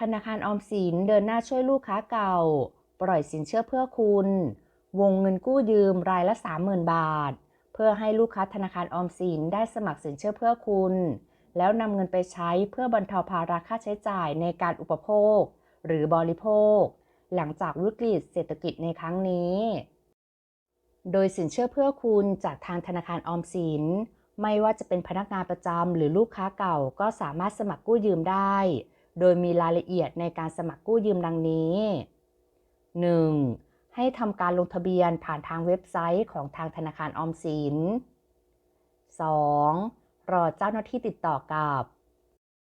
ธนาคารออมสินเดินหน้าช่วยลูกค้าเก่า ปล่อยสินเชื่อเพื่อคุณ วงเงินกู้ยืมรายละ 30,000 บาท เพื่อให้ลูกค้าธนาคารออมสินได้สมัครสินเชื่อเพื่อคุณ แล้วนำเงินไปใช้เพื่อบรรเทาภาระค่าใช้จ่ายในการอุปโภค หรือบริโภค หลังจากวิกฤตเศรษฐกิจในครั้งนี้ โดยสินเชื่อเพื่อคุณจากทางธนาคารออมสิน ไม่ว่าจะเป็นพนักงานประจำหรือลูกค้าเก่าก็สามารถสมัครกู้ยืมได้ โดยมีรายละเอียดในการสมัครกู้ยืมดังนี้ 1. ให้ทำการลงทะเบียนผ่านทางเว็บไซต์ของทางธนาคารออมสิน 2. รอเจ้าหน้าที่ติดต่อกลับ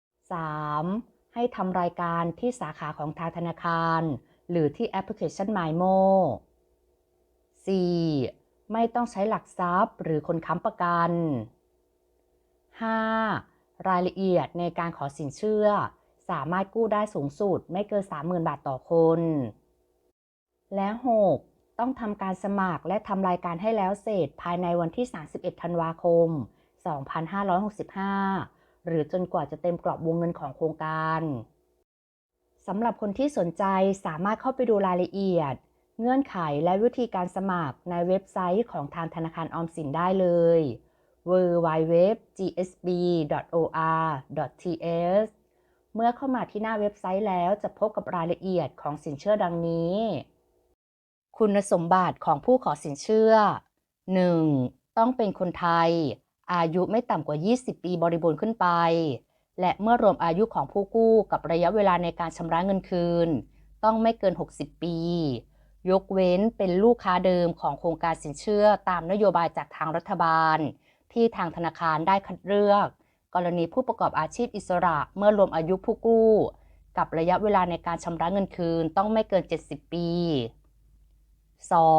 3. ให้ทำรายการที่สาขาของทางธนาคาร หรือที่แอปพลิเคชัน MyMo 4. ไม่ต้องใช้หลักทรัพย์หรือคนค้ำประกัน 5. รายละเอียดในการขอสินเชื่อ สามารถกู้ได้สูงสุดไม่เกิน 30,000 บาทต่อคน และ 6. ต้องทำการสมัครและทำรายการให้แล้วเสร็จภายในวันที่ 31 ธันวาคม 2565 หรือจนกว่าจะเต็มกรอบวงเงินของโครงการสำหรับคนที่สนใจสามารถเข้าไปดูรายละเอียด เงื่อนไขและวิธีการสมัครในเว็บไซต์ของทางธนาคารออมสินได้เลย www.gsb.or.th เมื่อเข้ามาที่หน้าเว็บไซต์แล้วจะพบกับรายละเอียดของสินเชื่อดังนี้ คุณสมบัติของผู้ขอสินเชื่อ 1. ต้องเป็นคนไทย อายุไม่ต่ำกว่า 20 ปีบริบูรณ์ขึ้นไป และเมื่อรวมอายุของผู้กู้กับระยะเวลาในการชำระเงินคืน ต้องไม่เกิน 60 ปี ยกเว้นเป็นลูกค้าเดิมของโครงการสินเชื่อตามนโยบายจากทางรัฐบาล ที่ทางธนาคารได้คัดเลือก กรณีผู้ประกอบอาชีพอิสระเมื่อรวมอายุผู้กู้ กับระยะเวลาในการชำระเงินคืนต้องไม่เกิน 70 ปี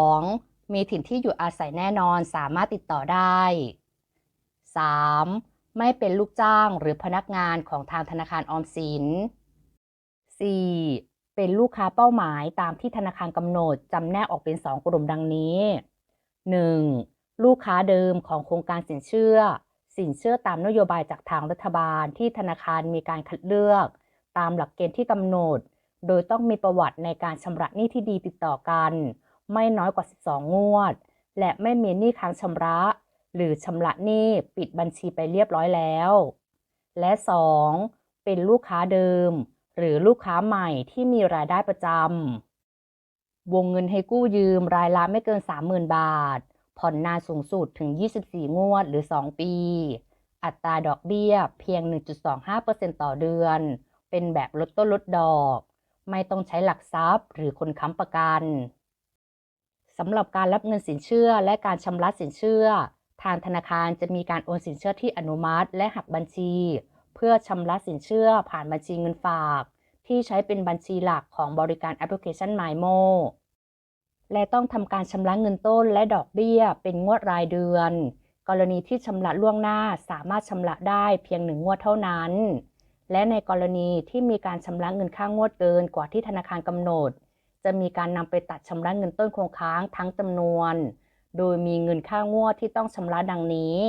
2. มีถิ่นที่อยู่อาศัยแน่นอนสามารถติดต่อได้ 3. ไม่เป็นลูกจ้างหรือพนักงานของทางธนาคารออมสิน 4. เป็นลูกค้าเป้าหมายตามที่ธนาคารกำหนดจำแนกออกเป็น 2 กลุ่มดังนี้ 1. ลูกค้าเดิมของโครงการสินเชื่อ สินเชื่อตามนโยบายจากทางรัฐบาลที่ธนาคารมีการคัดเลือก ตามหลักเกณฑ์ที่กำหนด โดยต้องมีประวัติในการชำระหนี้ที่ดีติดต่อกัน ไม่น้อยกว่า 12 งวด และไม่มีหนี้ค้างชำระ หรือชำระหนี้ปิดบัญชีไปเรียบร้อยแล้ว และ 2. เป็นลูกค้าเดิม หรือลูกค้าใหม่ที่มีรายได้ประจำวงเงินให้กู้ยืมรายละไม่เกิน 30,000 บาท ผ่อนนานสูงสุดถึง 24 งวดหรือ 2 ปี อัตราดอกเบี้ยเพียง 1.25%ต่อเดือน เป็นแบบลดต้นลดดอก ไม่ต้องใช้หลักทรัพย์หรือคนค้ำประกันสำหรับการรับเงินสินเชื่อและการชำระสินเชื่อ ทางธนาคารจะมีการโอนสินเชื่อที่อนุมัติและหักบัญชี เพื่อชำระสินเชื่อผ่านบัญชีเงินฝาก ที่ใช้เป็นบัญชีหลักของบริการแอปพลิเคชัน MyMo และต้องทำการชำระเงินต้นและดอกเบี้ยเป็นงวดรายเดือน กรณีที่ชำระล่วงหน้าสามารถชำระได้เพียงหนึ่งงวดเท่านั้น และในกรณีที่มีการชำระเงินค่างวดเกินกว่าที่ธนาคารกำหนด จะมีการนำไปตัดชำระเงินต้นคงค้างทั้งจำนวน โดยมีเงินค่างวดที่ต้องชำระดังนี้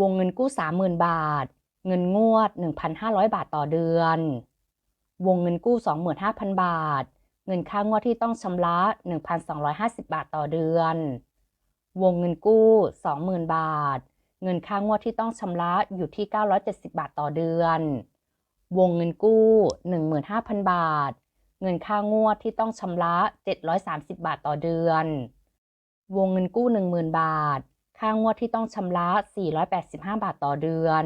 วงเงินกู้ 30,000 บาท เงินงวด 1,500 บาทต่อเดือน วงเงินกู้ 25,000 บาท เงินค่างวดที่ต้องชำระ 1,250 บาทต่อเดือน วงเงินกู้ 20,000 บาท เงินค่างวดที่ต้องชำระอยู่ที่ 970 บาทต่อเดือน วงเงินกู้ 15,000 บาท เงินค่างวดที่ต้องชำระ 730 บาทต่อเดือน วงเงินกู้ 10,000 บาท ค่างวดที่ต้องชำระ 485 บาทต่อเดือน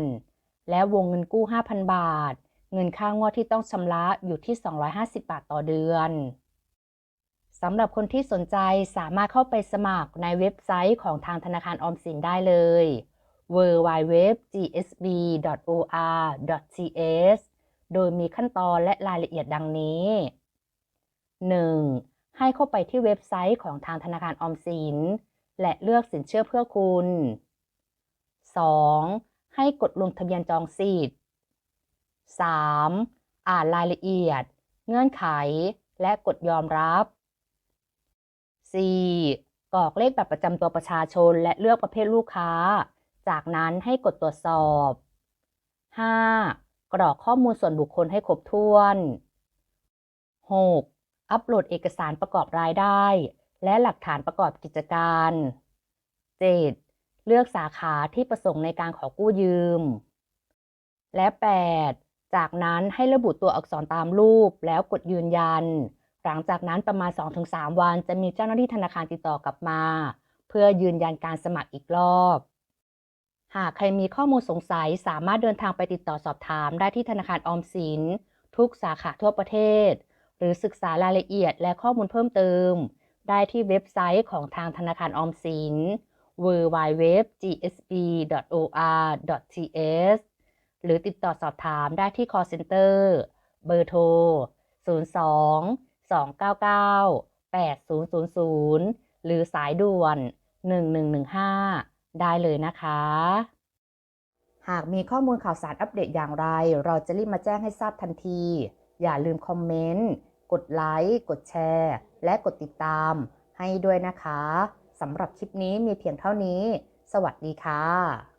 และวงเงินกู้ 5,000 บาทเงินค่างวดที่ต้องชำระอยู่ที่ 250 บาทต่อเดือน สำหรับคนที่สนใจสามารถเข้าไปสมัครในเว็บไซต์ของทางธนาคารออมสินได้เลย www.gsb.or.th โดยมีขั้นตอนและรายละเอียดดังนี้ 1. ให้เข้าไปที่เว็บไซต์ของทางธนาคารออมสิน และเลือกสินเชื่อเพื่อคุณ 2. ให้กดลงทะเบียนจองสิทธิ์ 3. อ่านรายละเอียด เงื่อนไข และกดยอมรับ 4. กรอกเลขบัตรประจำตัวประชาชนและเลือกประเภทลูกค้า จากนั้นให้กดตรวจสอบ 5. กรอกข้อมูลส่วนบุคคลให้ครบถ้วน 6. อัปโหลดเอกสารประกอบรายได้ และหลักฐานประกอบกิจการ 7. เลือกสาขาที่ประสงค์ในการขอกู้ยืม และ 8. จากนั้นให้ระบุตัวอักษรตามรูปแล้วกดยืนยัน หลังจากนั้นประมาณ 2-3 วันจะมีเจ้าหน้าที่ธนาคารติดต่อกลับมา เพื่อยืนยันการสมัครอีกรอบ หากใครมีข้อมูลสงสัยสามารถเดินทางไปติดต่อสอบถามได้ที่ธนาคารออมสิน ทุกสาขาทั่วประเทศ หรือศึกษารายละเอียดและข้อมูลเพิ่มเติม ได้ที่เว็บไซต์ของทางธนาคารออมสิน www.gsb.or.th หรือติดต่อสอบถามได้ที่ call center เบอร์โทร 02 299 8000 หรือสายด่วน 1115 ได้เลยนะคะ หากมีข้อมูลข่าวสารอัปเดตอย่างไร เราจะรีบมาแจ้งให้ทราบทันที อย่าลืมคอมเมนต์ กดไลค์ กดแชร์ และกดติดตามให้ด้วยนะคะ สำหรับคลิปนี้มีเพียงเท่านี้ สวัสดีค่ะ